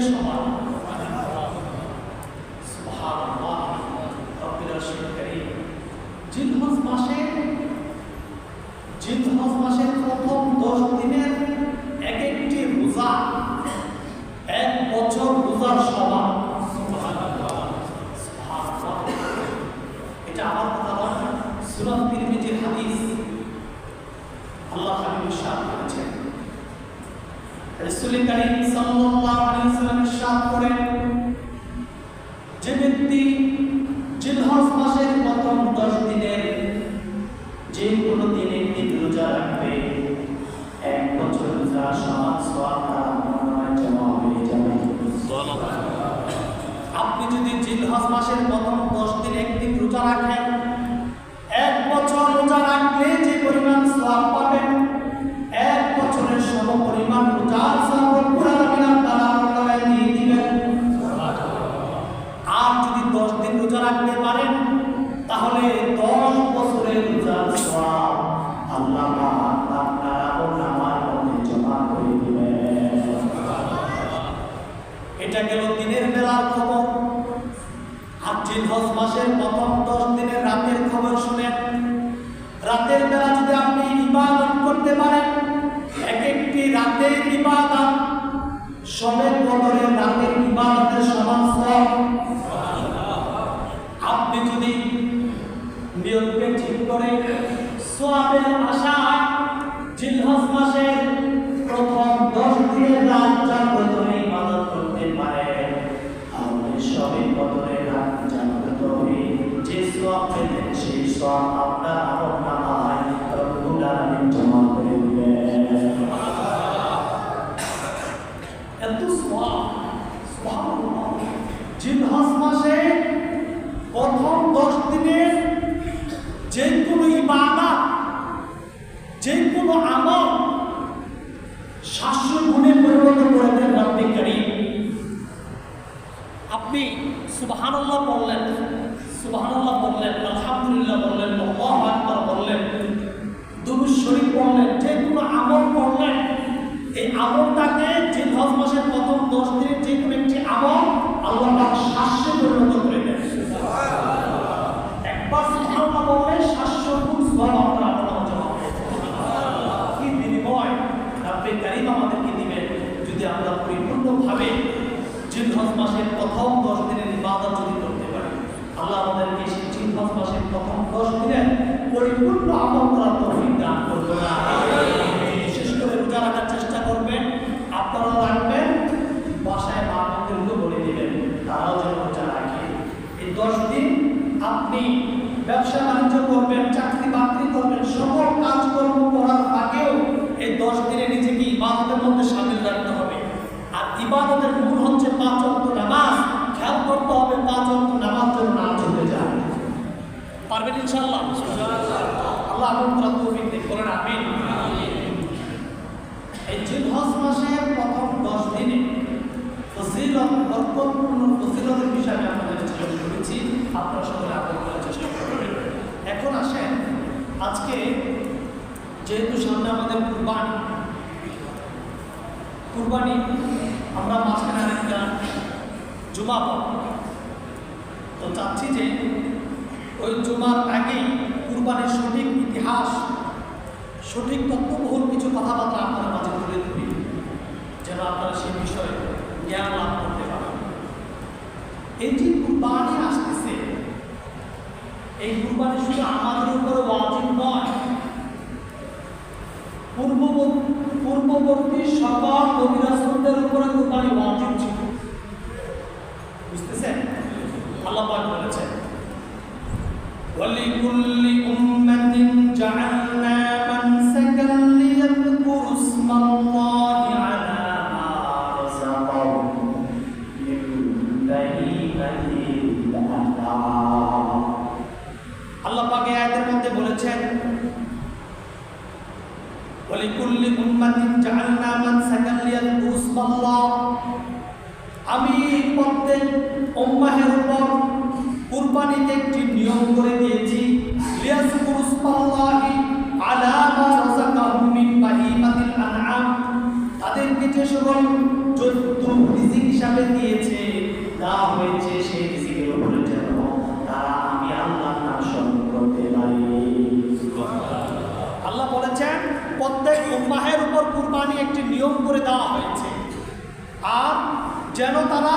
しかもあ জিলহজ মাসের প্রথম দশ দিনের রাতের খবর শুনেন রাতের বেলা যদি আপনি ইবাদত করতে পারেন এক একটি রাতের ইবাদত, সবে বদরের রাতের ইবাদতের সমান আপনি যদি নিয়মকে ঠিক করে সোয়াবের আশায় আমলটাকে জিলহজ মাসের প্রথম দশ দিনের যে কোনো একটি আমল আল্লাহ পাক শাস্ত্রে পরিণত করে দেন। একবার সুবহানাল্লাহ বললে শাস্ত্র গুণ সওয়াব আপনার জমা হবে। কি বিনিময়? রব্বে কারীম আমাদেরকে দিবেন, যদি আমরা পরিপূর্ণভাবে জিলহজ মাসের প্রথম দশ দিনের ইবাদত যদি করতে পারি, আল্লাহ আমাদেরকে সেই জিলহজ মাসের প্রথম দশ দিনের পরিপূর্ণ আমল করার তৌফিক দান করবে না বিশেষ করে রোজা রাখার চেষ্টা করবেন আপনারা রাখবেন বাসায় মা বোনদেরকে বলে দিবেন তারাও যেন রোজা রাখে এই দশ দিন আপনি ব্যবসা বাণিজ্য করবেন, চাকরি বাকরি করবেন, সকল কাজকর্ম করার আগেও এই দশ দিনে নিজেকে ইবাদতের মধ্যে সামিল রাখতে হবে। আর ইবাদতের মূল হচ্ছে পাঁচ অক্ট নামাজ। খেয়াল করতে হবে পাঁচ অক্ট নামাজ যেন না চলে যায়। পারবেন ইনশাআল্লাহ? আল্লাহ আমল করার তৌফিক বলেন আমিন। এই জিলহজ মাসের প্রথম দশ দিনে ফজিলত বরকতপূর্ণ ফজিলতের বিষয়ে আমি আপনাদের সাথে করেছি আপনারা সকলে আগ্রহ করার চেষ্টা করবেন এখন আসেন আজকে যেহেতু সামনে আমাদের কুরবানি কুরবানি আমরা মাঝখানে আরেকটা জুমা পাব তো চাচ্ছি যে ওই জুমার আগেই কুরবানির সঠিক ইতিহাস, সঠিক তত্ত্ববহুল কিছু কথাবার্তা আপনার মাঝে তুলে ধরি, যেন আপনারা সেই বিষয়ে জ্ঞান লাভ করতে পারেন। এই যে কুরবানি আসতেছে, এই কুরবানি শুধু আমাদের উপরে ওয়াজিব নয় পূর্ব পূর্ববর্তী সকল নবী দিয়েছে তা হয়েছে সেই আমি আল্লাহর নাম স্মরণ করতে পারি। আল্লাহ বলেছেন, প্রত্যেক উম্মাহের উপর কুরবানি একটি নিয়ম করে দেওয়া হয়েছে। আর যেন তারা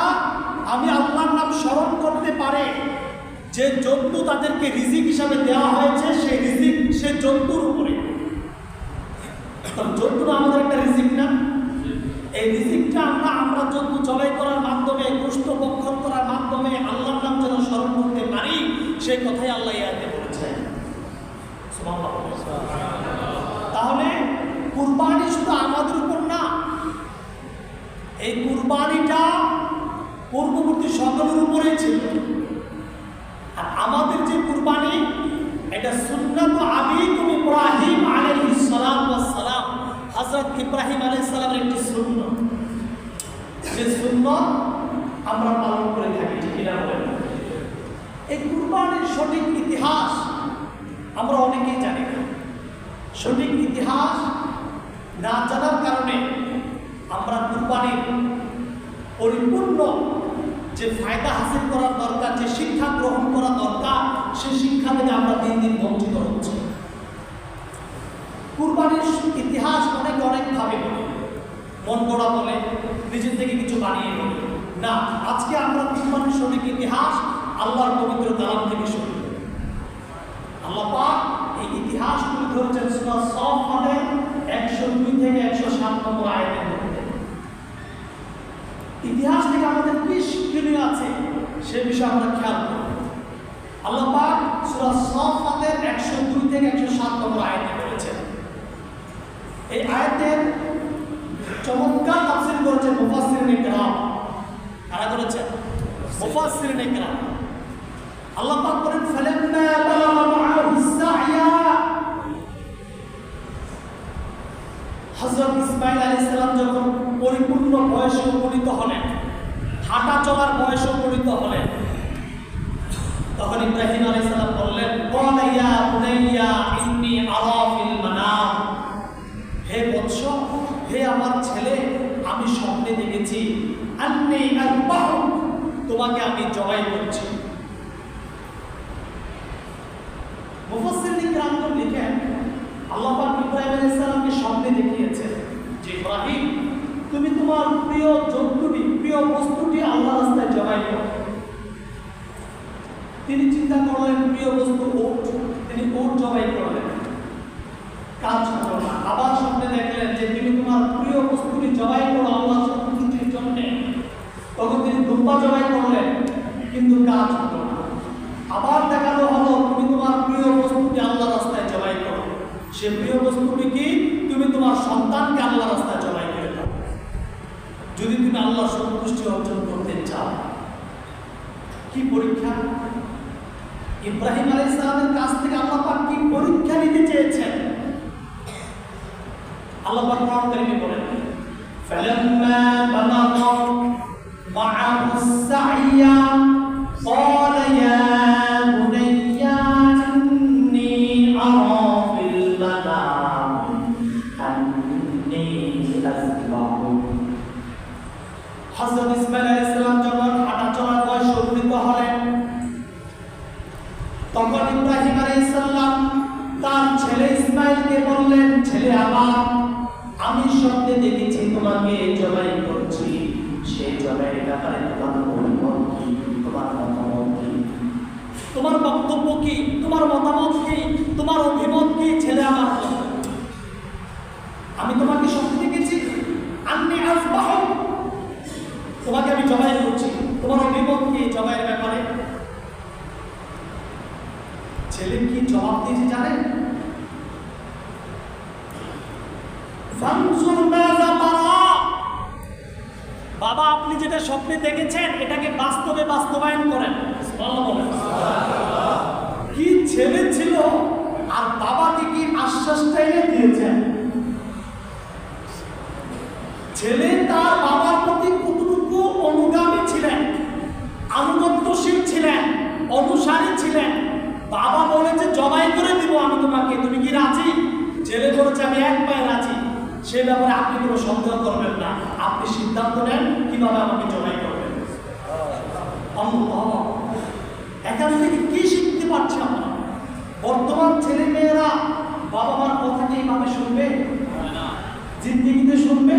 আমি আল্লাহর নাম স্মরণ করতে পারে, যে জন্তু তাদেরকে রিজিক হিসাবে দেওয়া হয়েছে, সেই রিজিক সে জন্তুর উপরে তো জন্তু না আমাদের একটা রিজিক না এই রিজিকটা আমরা আমরা জন্তু জবাই করার মাধ্যমে গোষ্ঠ বক্ষণ করার মাধ্যমে আল্লাহর নাম যেন স্মরণ করতে পারি সেই কথাই আল্লাহ ইয়াতে বলেছেন সুবহানাল্লাহ। তাহলে কুরবানি শুধু আমাদের উপর না এই কুরবানিটা সকলের উপরেই ছিল আর আমাদের যে কুরবানি, এটা সুন্নাত আবিকুম ইব্রাহিম আলাইহিস সালাম সালাম। হযরত ইব্রাহিম আলাইহিস সালামের একটি সুন্নাত। যে সুন্নাত আমরা পালন করে থাকি, ঠিক না বলেন? এই কুরবানির সঠিক ইতিহাস আমরা অনেকেই জানি না। সঠিক ইতিহাস না জানার কারণে আমরা কুরবানির পরিপূর্ণ যে ফায়দা হাসিল করার দরকার, যে শিক্ষা গ্রহণ করা দরকার সেই শিক্ষা থেকে আমরা দিন দিন বঞ্চিত হচ্ছি। কুরবানির ইতিহাস অনেক অনেকভাবে বলে। মন গড়া বলে, নিজের থেকে কিছু বানিয়ে বলে। না, আজকে আমরা কুরবানির সঠিক ইতিহাস, আল্লাহর পবিত্র কালাম থেকে শুনি আল্লাহ পাক এই ইতিহাস তুলে ধরেছেন সূরা সফাতের 102 থেকে 107 নম্বর আয়াতের মধ্যে ইতিহাস থেকে আমাদের কি শিক্ষণীয় আছে, সে বিষয়ে আমরা খেয়াল করব। আল্লাহ পাক সূরা সফাতের 102 থেকে 107 নম্বর আয়াতে বলেছেন। এই আয়াতের চমৎকার তাফসীর করেছেন মুফাসসিরিন ইকরাম। কারা করেছেন? মুফাসসিরিন ইকরাম। আল্লাহ পাক বলেন, ফালাম্মা বালাগা মাআহু সালাম যখন পরিপূর্ণ বয়সে উপনীত হলেন। হাঁটা চলার বয়সে উপনীত হলেন। তখন ইব্রাহিম আলাইহিস সালাম বললেন ইয়া বুনাইয়া ইন্নী মানাম। হে বৎস, হে আমার ছেলে, আমি স্বপ্নে দেখেছি। আন্নী তোমাকে আমি জবাই করছি। মুফাসসির ইকরাম লিখেন আল্লাহ পাক ইব্রাহিম আলাইহিস সালামকে স্বপ্নে দেখিয়েছেন যে ইব্রাহিম তুমি তোমার প্রিয় জন্তুটি, প্রিয় বস্তুটি আল্লাহ রাস্তায় করো। তিনি চিন্তা করলেন, প্রিয় বস্তু ওট। তিনি ওট জবাই করলেন। কাজ হলো আবার স্বপ্নে দেখলেন যে তুমি তোমার প্রিয় বস্তুটি জবাই করো আল্লাহ সন্তুষ্টির জন্য। তখন তিনি দুম্বা জবাই করলেন, কিন্তু কাজ হলো আল্লাহ সন্তুষ্টি অর্জন করতে চাও কি পরীক্ষা ইব্রাহিম আলাইহিস সালামের কাছ থেকে আল্লাহ পাক কি পরীক্ষা নিতে চেয়েছেন আল্লাহ পাক কোরআন কারিমে বলেন فلما بلغ معه السعي قال يا ছেলে বললেন, ছেলে আমার, আমি স্বপ্নে দেখেছি তোমাকে জবাই করছি। সেই জবাইয়ের ব্যাপারে তোমার অভিমত কি? তোমার মতামত কি? তোমার বক্তব্য কি? তোমার মতামত কি? তোমার অভিমত কি, ছেলে আমার? আমি তোমাকে স্বপ্নে দেখেছি। আন্নি আসবাহ। তোমাকে আমি জবাই করছি। তোমার অভিমত কি জবাইয়ের ব্যাপারে? ছেলে কি জবাব দিয়েছে জানেন? যেটা স্বপ্নে দেখেছেন, এটাকে বাস্তবে বাস্তবায়ন করেন। কি ছেলে ছিল আর বাবাকে কি আশ্বাসটা এনে দিয়েছেন? ছেলে তার বাবার প্রতি কতটুকু অনুগামী ছিলেন? আনুগত্যশীল ছিলেন, অনুসারী ছিলেন? বাবা বলেছে, জবাই করে দিব আমি তোমাকে। তুমি কি রাজি? ছেলে বলেছে, আমি এক পায়ে রাজি। সে ব্যাপারে আপনি কোনো সন্দেহ করবেন না। আপনি সিদ্ধান্ত নেন কীভাবে আমাকে জবাই করবেন। এখান থেকে কি শিখতে পারছি আমরা বর্তমান ছেলে মেয়েরা বাবা মার কথা কি এইভাবে শুনবে? জিন্দিগিতে শুনবে?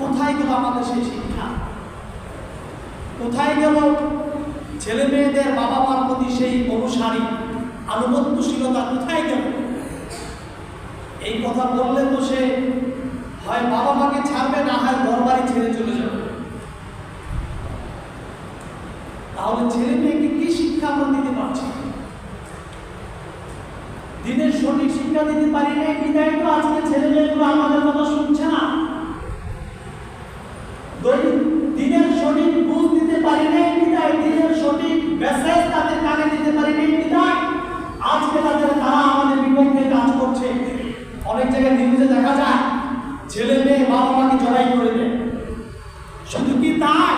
কোথায় গেল আমাদের সেই শিক্ষা? কোথায় গেল ছেলে মেয়েদের বাবা মার প্রতি সেই অনুসারী, আনুগত্যশীলতা কোথায় গেল? এই করলে তো সে হয় বাবা মাকে ছাড়বে, না হয় ঘর বাড়ি ছেড়ে চলে যাবে। তাহলে ছেলে মেয়েকে কি শিক্ষা আমরা দিতে পারছি? দিনের সঠিক শিক্ষা দিতে পারি না বিদায় তো আজকে ছেলে মেয়েগুলো আমাদের কথা শুনছে না দৈনিক দিনের সঠিক বুঝ দিতে পারি না বিদায় দিনের সঠিক মেসেজ তাদের কানে দিতে পারি না বিদায় আজকে তাদের তারা আমাদের বিপক্ষে কাজ করছে অনেক জায়গায় নিউজে দেখা যায় ছেলে মেয়ে বাবা মাকে জড়াই করে দেয় শুধু কি তাই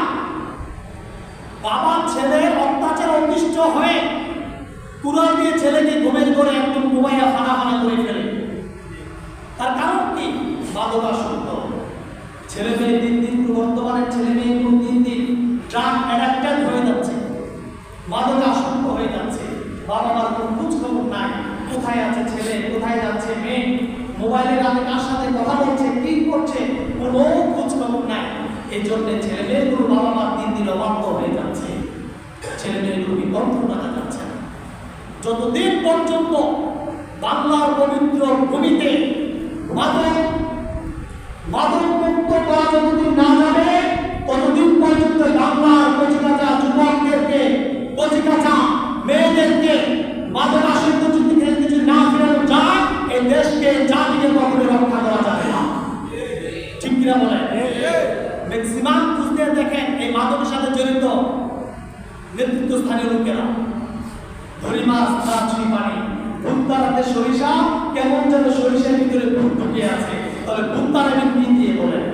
বাবা ছেলে অত্যাচার অতিষ্ঠ হয়ে কুড়াল দিয়ে ছেলেকে ঘুমের করে একদম ঘুমাইয়া ফানা ফানা করে ফেলে। তার কারণ কি? মাদকাসক্ত ছেলে মেয়ে দিন দিন বর্তমানের ছেলে মেয়েগুলো দিন দিন ড্রাগ অ্যাডাক্টেড হয়ে যাচ্ছে। মাদকাসক্ত হয়ে যাচ্ছে। বাবা মার কোনো খোঁজ খবর নাই। কোথায় আছে ছেলে? কোথায় যাচ্ছে মেয়ে? মোবাইলে রাতে কার সাথে কথা বলছে? কি করছে? কোনো খোঁজ খবর নাই। এই জন্য ছেলে মেয়েগুলো বাবা মার দিন দিন অবাধ্য হয়ে যাচ্ছে। ছেলে মেয়েগুলো বিকল্প টাকা যাচ্ছে না। যতদিন পর্যন্ত বাংলার পবিত্র ভূমিতে মাদক মাদক মুক্ত করা যতদিন না যাবে ততদিন পর্যন্ত বাংলার কচিকাচা যুবকদেরকে কচিকাচা মেয়েদেরকে মাদক আসক্ত যদি না ফেরানো যায় এই দেশকে জাতিকে কখনো রক্ষা করা যাবে না। ঠিক কিনা বলেন? ম্যাক্সিমাম খুঁজতে দেখেন এই মাদকের সাথে জড়িত। নেতৃত্ব স্থানীয় লোকেরা। ধরি মাছ তার ছুঁই পানি সরিষা, কেমন যেন সরিষার ভিতরে ভূত ঢুকে আছে। তবে দিয়ে বলেন,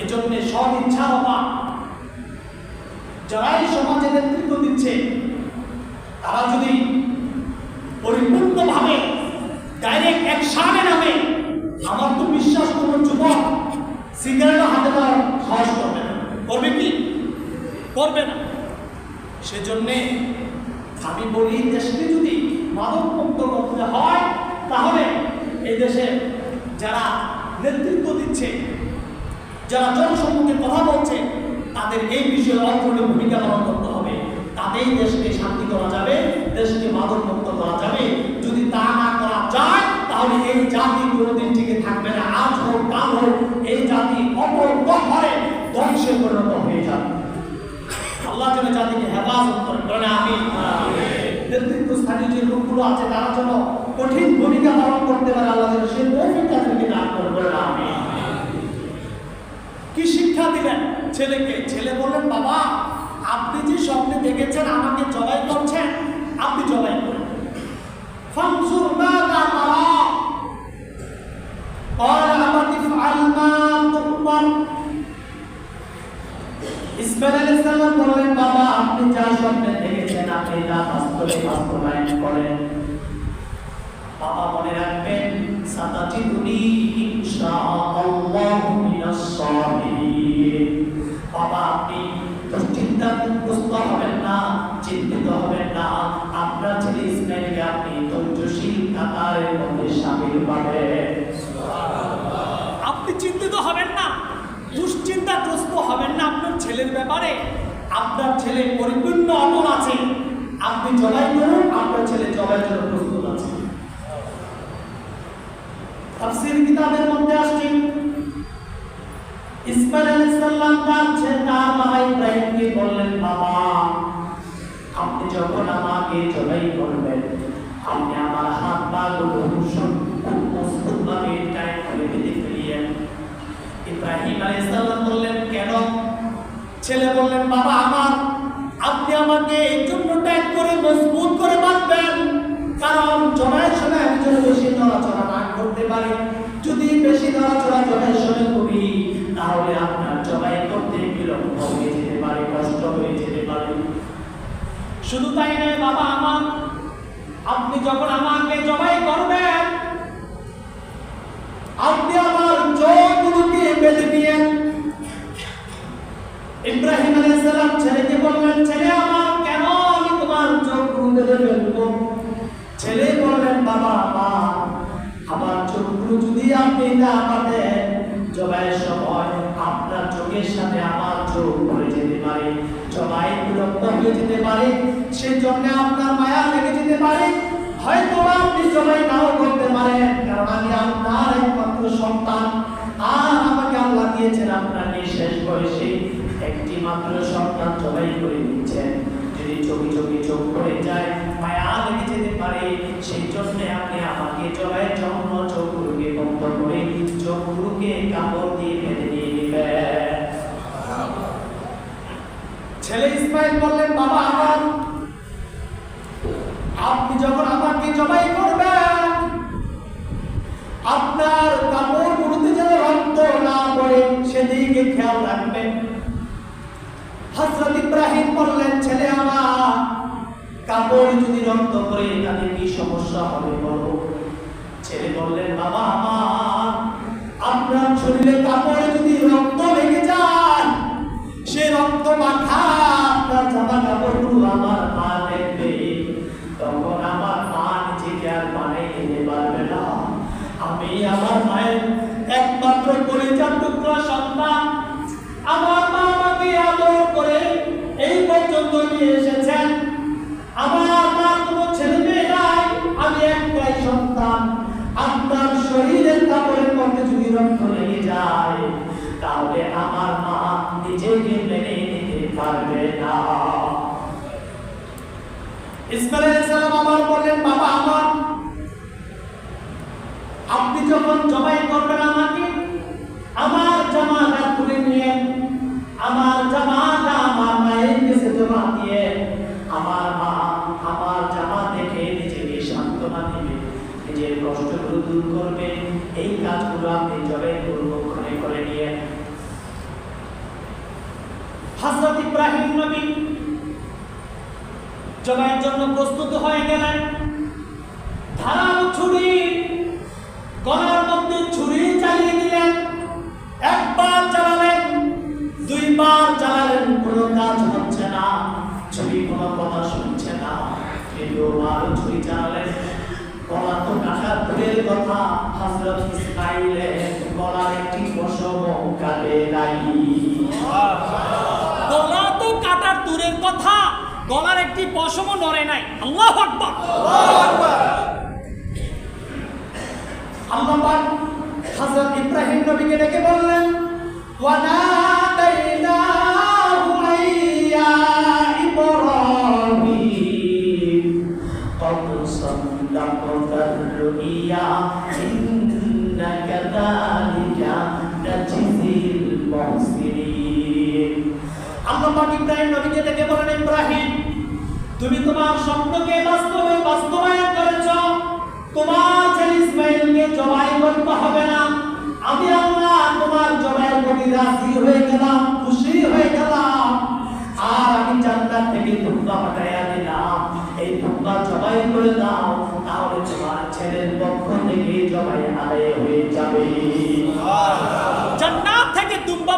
এজন্য সৎ ইচ্ছা যারাই সমাজে নেতৃত্ব দিচ্ছে, তারা যদি পরিপূর্ণভাবে ডাইরেক্ট নামে, আমার তো বিশ্বাস কোন যুবক সিগারেট হাতে সাহস করবে না। করবে কি? করবে না। সেজন্যে আমি বলি দেশকে যদি মাদক মুক্ত করতে হয়, তাহলে এই দেশে যারা নেতৃত্ব দিচ্ছে, যারা জনসম্মুখে কথা বলছে, তাদের এই বিষয়ে অগ্রণী ভূমিকা পালন করতে হবে। তাতেই দেশকে শান্তি করা যাবে, দেশকে মাদক মুক্ত করা যাবে। যদি তা না করা যায়, তাহলে এই জাতি কোনোদিন টিকে থাকবে না আজ হোক কাল হোক এই জাতি অপর গহরে ধ্বংসে পরিণত হয়ে যাবে আল্লাহ যেন জাতিকে হেফাজত করেন বলেন আমি নেতৃত্ব স্থানীয় যে লোকগুলো আছে তারা যেন কঠিন ভূমিকা পালন করতে পারে আল্লাহ যেন সেই তৌফিক তাদেরকে দান করেন বলেন আমি কি শিক্ষা দিলেন ছেলেকে ছেলে বললেন বাবা আপনি যে স্বপ্নে দেখেছেন আমাকে জবাই করছেন আপনি জবাই করেন ফানসুর মাযা তারা قال أبت افعل ما تؤمر ইসমাইল আলাইহিস সালাম বললেন বাবা আপনি যা তা বাস্তবে বাস্তবায়ন করেন। বাবা মনে রাখবেন মিনাস সাবিরিন। বাবা, আপনি দুশ্চিন্তাগ্রস্ত হবেন না, চিন্তিত হবেন না। আপনার ছেলে ইসমাইলকে আপনি ধৈর্যশীল কাতারের মধ্যে সামিল পাবেন। আপনি চিন্তিত হবেন না, দুশ্চিন্তাগ্রস্ত হবেন না আপনার ছেলের ব্যাপারে। আপনার ছেলে পরিপূর্ণ অটল আছে। আপনি জবাই করুন, আপনার ছেলে জবাইয়ের জন্য প্রস্তুত আছে। কিতাবের মধ্যে আসছে, ইসমাইল আলাইহিস সালাম তার ইব্রাহিমকে বললেন, বাবা, আপনি যখন আমাকে করবেন, আপনি আমার হাত পা গুলো খুব মজবুত ভাবে টাইট করে বেঁধে ফেলিয়েন। ইব্রাহিম আলাইহিস সালাম বললেন, কেন? ছেলে বললেন, বাবা, আমার, আপনি আমাকে এই জন্য করে মজবুত করে বাঁধবেন কারণ সময় আমি যেন বেশি নড়াচড়া না করতে পারি। যদি বেশি নড়াচড়া জমায়ের সময় করি, তাহলে আপনার জবাই করতে বিলম্ব হয়ে যেতে পারে, কষ্ট হয়ে যেতে পারে। শুধু তাই নয়, বাবা আমার, আপনি যখন আমাকে জবাই করবেন, আপনি আমার চোখগুলোকে বেঁধে নিয়েন ইব্রাহিম আলাইহিস সালাম ছেলেকে বললেন, ছেলে আমার ছেলে বললেন, বাবা আমার আমার চোখগুলো যদি আপনি না বাঁধেন জবাইয়ের সময় আপনার চোখের সাথে আমার চোখ পড়ে যেতে পারে, জবাই বিলম্ব হয়ে যেতে পারে সেই আপনার মায়া লেগে যেতে পারে। হয়তো আপনি জবাই নাও করতে পারেন, কারণ আমি আপনার একমাত্র সন্তান। আর আমাকে আল্লাহ দিয়েছেন, আপনার শেষ বয়সে একটি মাত্র সন্তান জবাই করে দিচ্ছেন চোখে চোখে চোখ পড়ে যায় মায়া লেগে যেতে পারে সেই জন্য আপনি আমাকে জবাইয়ের জন্য চোখগুলোকে বন্ধ করে চোখগুলোকে কাপড় দিয়ে বেঁধে দিয়ে নেবেন ছেলে ইসমাইল বললেন, বাবা, আমার, আপনি যখন আমাকে জবাই করবেন, আপনার কাপড় গুলোতে যেন রক্ত না পড়ে, সেদিকে খেয়াল রাখবেন। হযরত ইব্রাহিম বললেন, ছেলে আমার, কাপড় যদি রক্ত করে তাহলে কি সমস্যা হবে বলো? ছেলে বললেন, বাবা আমার, আপনার শরীরে কাপড়ে যদি রক্ত লেগে যায়, সে রক্ত মাখা আমার জামা দেখে নিজেকে সান্ত্বনা দিবে। নিজের কষ্টগুলো দূর করবে। এই কাজগুলো আপনি জবাই পূর্বক্ষণে করে নিয়ে হযরত ইব্রাহিম নবী জবাইয়ের জন্য প্রস্তুত হয়ে গেলেন। ধারালো ছুরি, গলার মধ্যে ছুরি চালিয়ে দিলেন। একবার চালালেন, দুইবার চালালেন, কোনো কাজ হচ্ছে না, ছবি, কোনো কথা শুনছে না। তৃতীয়বার ছুরি চালালেন, গলা তো কাটা দূরের কথা, হযরত ইসমাইলের গলার একটি পশম কাটে নাই। গলার একটি পশমও নড়ে নাই। আল্লাহ আকবার। আল্লাহ হযরত ইব্রাহিম নবীকে ডেকে বললেন ওয়ানা ইব্রাহিম নবীকে ডেকে তোমার স্বপ্নকে বাস্তবে বাস্তবায়ন করেছ। তোমার ছেলে ইসমাইলকে জবাই করতে হবে না। আমি আল্লাহ তোমার জবাইয়ের প্রতি রাজি হয়ে গেলাম খুশি হয়ে গেলাম। আর আমি জান্নাত থেকে তোমরা পাঠাইয়া দিলাম। এই তোমরা জবাই করে দাও তাহলে তোমার ছেলের পক্ষ থেকে জবাই আদায় হয়ে যাবে। জান্নাত থেকে দিলেন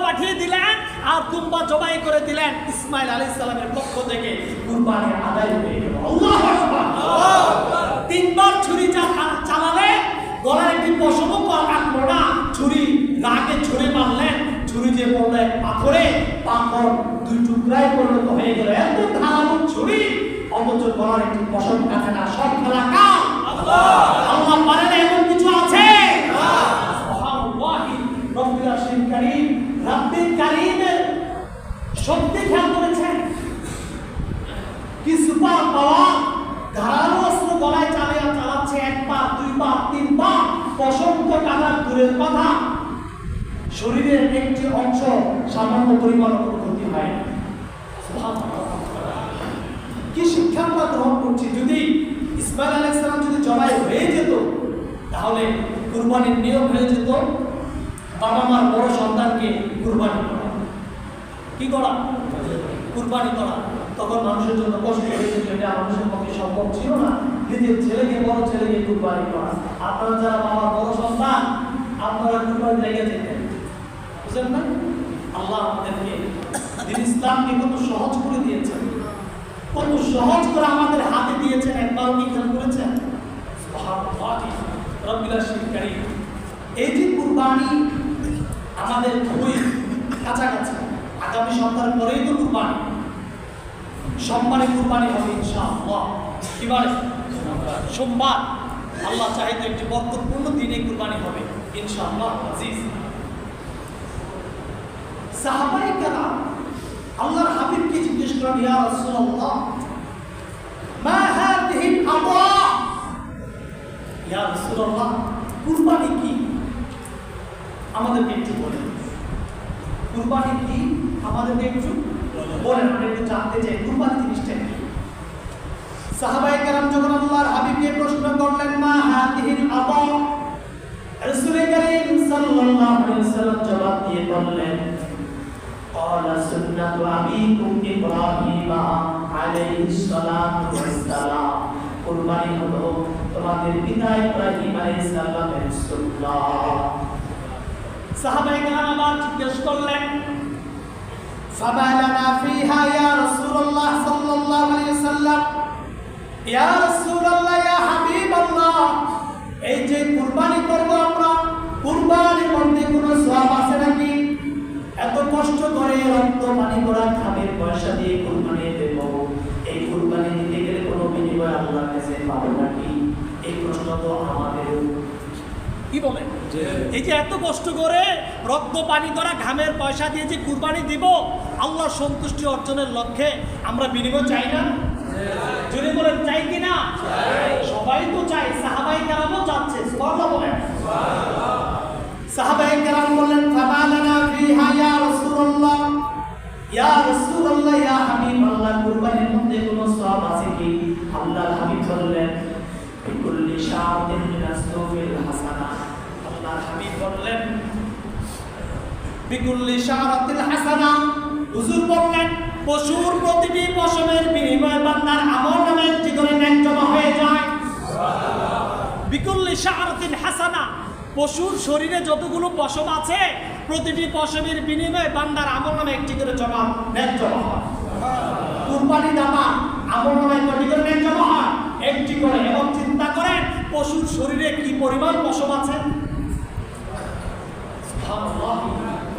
আর দুম্বা জবাই করে দিলেন ইসমাইল আলাইহিস সালামের পক্ষ থেকে। কুরবানি আদায় হয়ে গেল। তিনবার ছুরি চালালে গলার একটি পশমও কাটলো না। ছুরি রাগে ছুরি মারলেন। ছুরি যে পড়লে পাথরে পাথর দুই টুকরায় পরিণত হয়ে গেল। এত ধারালো ছুরি। অথচ গলার একটি পশম কাছে না। সব খেলা কার আল্লাহ পারে না এমন কিছু আছে সুবহানাল্লাহি রব্বিল আরশিল কারীম শক্তি খেয়াল করেছেন? কিছু পাওয়া, ধারালো অস্ত্র গলায় চালিয়ে চালাচ্ছে একবার দুইবার তিনবার অসংখ্য টাকার দূরের কথা। শরীরের একটি অংশ সামান্য পরিমাণ ক্ষতি হয় কি শিক্ষা আমরা গ্রহণ করছি? যদি ইসমাইল আলাইসালাম যদি জবাই হয়ে যেত, তাহলে কুরবানির নিয়ম হয়ে যেত। বাবা মার বড় সন্তানকে কুরবানি করা। কি করা? কুরবানি করা। তখন মানুষের জন্য কষ্ট হয়েছে যেত এটা মানুষের পক্ষে সম্ভব ছিল না। নিজের ছেলেকে, বড় ছেলেকে কুরবানি করা। আপনারা যারা বাবার বড় সন্তান, আপনারা কুরবানি লেগে যেতেন। বুঝলেন না? আল্লাহ আমাদেরকে দিন ইসলামকে কত সহজ করে দিয়েছেন। কত সহজ করে আমাদের হাতে দিয়েছেন। একবার কি খেয়াল করেছেন? এই যে কুরবানি আমাদের খুবই কাছাকাছি। আগামী সপ্তাহের পরেই তো কুরবানি। সোমবারে কুরবানি হবে ইনশাআল্লাহ। কিবারে সোমবার আল্লাহ চাহিদা একটি বরকতপূর্ণ দিনে কুরবানি হবে ইনশাআল্লাহ আজিজ। সাহাবায়ে কেরাম আল্লাহর হাবিবকে জিজ্ঞেস করেন ইয়া রাসূলুল্লাহ, কুরবানি কি? আমাদেরকে একটু বলেন, কুরবানি কি? আমাদেরকে একটু বলেন আমরা একটু জানতে চাই কুরবানি জিনিসটা কি সাহাবায়ে কেরাম যখন আল্লাহর হাবিবকে প্রশ্ন করলেন মা হাদিহিল আদা রাসূল করিম সাল্লাল্লাহু আলাইহি ওয়াসাল্লাম জবাব দিয়ে বললেন قال سنة أبيكم إبراهيم عليه الصلاة والسلام কুরবানি হলো তোমাদের পিতা ইব্রাহিম আলাইহিস সালামের সুন্নাহ সাহাবায়ে কেরাম আবার জিজ্ঞেস করলেন فما لنا فيها يا رسول الله صلى الله عليه وسلم يا رسول الله يا حبيب الله এই যে কুরবানি করব আমরা কুরবানির মধ্যে কোনো সওয়াব আছে নাকি এত কষ্ট করে রক্ত পানি করা খামের পয়সা দিয়ে কুরবানি দেব এই কুরবানি দিতে গেলে কোনো বিনিময় আল্লাহর কাছে পাবো নাকি এই প্রশ্ন তো আমাদের কি বলে এই যে এত কষ্ট করে রক্ত পানি করা, ঘামের পয়সা দিয়ে যে কুরবানি দিব, আল্লাহর সন্তুষ্টি অর্জনের লক্ষ্যে আমরা বিনিময় চাই না? যদি বলেন, চাই কি না? সবাই তো চাই সাহাবাই কেরামও চাচ্ছে কেরাম বললেন ইয়া রাসূলুল্লাহ। ইয়া রাসূলুল্লাহ, ইয়া কুরবানির মধ্যে কোনো সওয়াব আছে কি? হাবিব বললেন মিনাস সুফিল হাসানা আল্লাহর হাবিব বললেন বিকুল্লি শাআতিল হাসানা। হুজুর বললেন, পশুর প্রতিটি পশমের বিনিময়ে বান্দার আমল নামে একটি করে ন্যায় জমা হয়ে যায়। বিকুল্লি শাহরতিন হাসানা, পশুর শরীরে যতগুলো পশম আছে, প্রতিটি পশমের বিনিময়ে বান্দার আমল নামে একটি করে জমা ন্যায় জমা কুরবানি দাতা, আমল নামে কটি করে ন্যায় জমা হয়। একটি করে এবং চিন্তা করেন, পশুর শরীরে কি পরিমাণ পশম আছে? সুবহানাল্লাহ।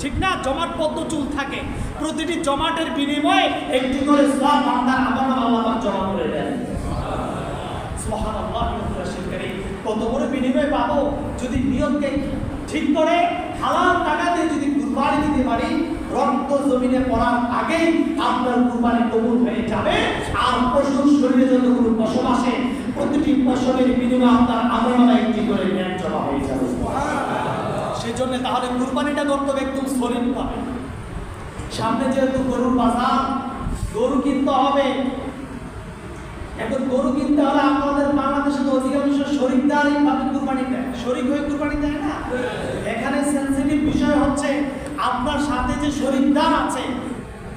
ঠিক না? জমাট পদ্ম চুল থাকে। প্রতিটি জমাটের বিনিময়ে একটি করে সোয়াব বান্দার পাক জমা করে দেন। কত বিনিময় পাবো? যদি নিয়মকে ঠিক করে, হালাল টাকা দিয়ে যদি কুরবানি দিতে পারি, রক্ত জমিনে পড়ার আগেই আপনার কুরবানি কবুল হয়ে যাবে। আর পশুর শরীরে যতগুলো পশম আসে, প্রতিটি পশমের বিনিময়ে আপনার আমলনা একটি করে জ্ঞান জমা হয়ে যাবে। সেজন্য তাহলে কুরবানিটা করতে হবে একদম সলিড পাবে সামনে যেহেতু গরুর বাজার, গরু কিনতে হবে। এখন গরু কিনতে হলে আমাদের বাংলাদেশে তো অধিকাংশ শরিকদারই ভাবে কুরবানি দেয়। শরিক হয়ে কুরবানি দেয় না? এখানে সেন্সিটিভ বিষয় হচ্ছে, আপনার সাথে যে শরিকদার আছে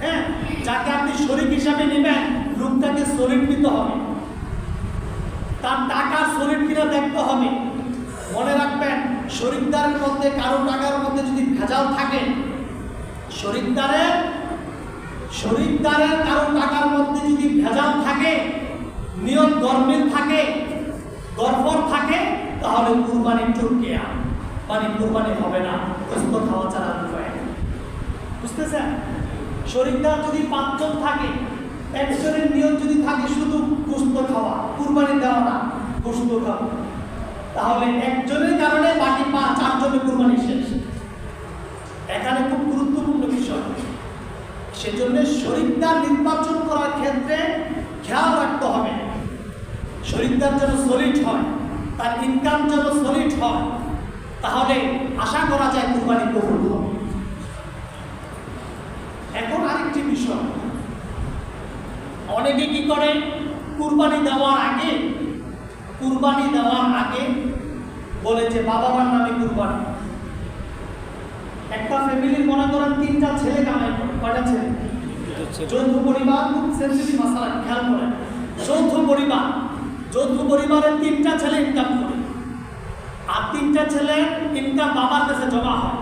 হ্যাঁ যাকে আপনি শরিক হিসাবে নেবেন, লোকটাকে শরিক নিতে হবে। তার টাকা শরিক কিনা দেখতে হবে। মনে রাখবেন শরিকদারের মধ্যে কারও টাকার মধ্যে যদি ভেজাল থাকে শরিকদারের শরিকদারের কারও টাকার মধ্যে যদি ভেজাল থাকে, নিয়ত গর্বের থাকে গর্বর থাকে, তাহলে কুরবানি আন মানে কুরবানি হবে না গোস্ত খাওয়া ছাড়া উপায়। বুঝতেছেন? শরীরদার যদি পাঁচজন থাকে, একজনের নিয়ম যদি থাকে, শুধু গোস্ত খাওয়া, কুরবানি দেওয়া না, গোস্ত খাওয়া। তাহলে একজনের কারণে বাকি পাঁচ চারজনের কুরবানি শেষ। এখানে খুব গুরুত্বপূর্ণ বিষয়। সেজন্য শরীরদার নির্বাচন করার ক্ষেত্রে খেয়াল রাখতে হবে। শরীরদার যেন সলিড হয়, তার ইনকাম যেন সলিড হয়, তাহলে আশা করা যায় কুরবানি কবুল হবে। এখন আরেকটি বিষয়। অনেকে কি করে? কুরবানি দেওয়ার আগে কুরবানি দেওয়ার আগে বলে যে বাবা মার নামে কুরবানি। একটা ফ্যামিলির মনে করেন তিনটা ছেলে কামাই করে কয়টা ছেলে? যৌথ পরিবার খুব সেন্সিটিভ মশালা খেয়াল করে। যৌথ পরিবার, যৌথ পরিবারের তিনটা ছেলে ইনকাম করে। আর তিনটা ছেলে ইনকাম বাবার কাছে জমা হয়।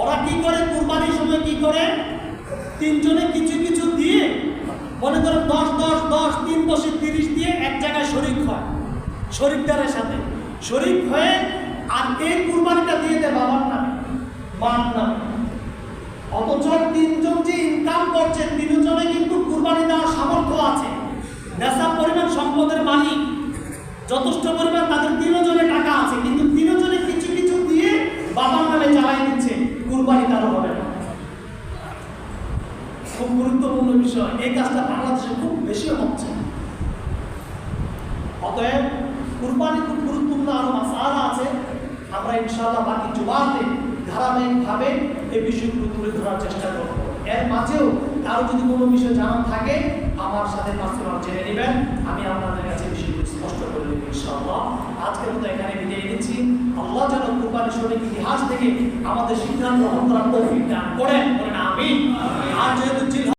ওরা কি করে কুরবানির সময় কি করে? তিনজনে কিছু কিছু দিয়ে, মনে করেন দশ দশ দশ, তিন দশে তিরিশ দিয়ে এক জায়গায় শরিক হয়। শরিকদারের সাথে। শরিক হয়ে আর এই কুরবানিটা দিয়ে দেয় বাবার নামে, মার নামে। অথচ তিনজন যে ইনকাম করছে তিনজনে কিন্তু কুরবানি দেওয়ার সামর্থ্য আছে। নেশাব পরিমাণ সম্পদের মালিক, যথেষ্ট পরিমাণ তাদের তিনজনে টাকা আছে, কিন্তু তিনজনে কিছু কিছু দিয়ে বাবার নামে চালাই দিচ্ছে, কুরবানি তারও হবে না। খুব গুরুত্বপূর্ণ বিষয়, এই কাজটা বাংলাদেশে খুব বেশি হচ্ছে। অতএব কুরবানি খুব গুরুত্বপূর্ণ আরও মাসালা আছে। আমরা ইনশাআল্লাহ বাকি জুমাতে ধারাবাহিকভাবে এই বিষয়গুলো তুলে ধরার চেষ্টা করব। এর মাঝেও কারও যদি কোনো বিষয় জানার থাকে, আমার সাথে পার্সোনাল জেনে নেবেন। আমি আপনাদের কাছে বিষয়গুলো স্পষ্ট করে দেবো ইনশাআল্লাহ। আজকের মতো এখানে বিদায় নিচ্ছি। আল্লাহ যেন কুরবানি শরীর ইতিহাস থেকে আমাদের সিদ্ধান্ত গ্রহণ করার তৌফিক দান করেন করেন আমিন। আর যেহেতু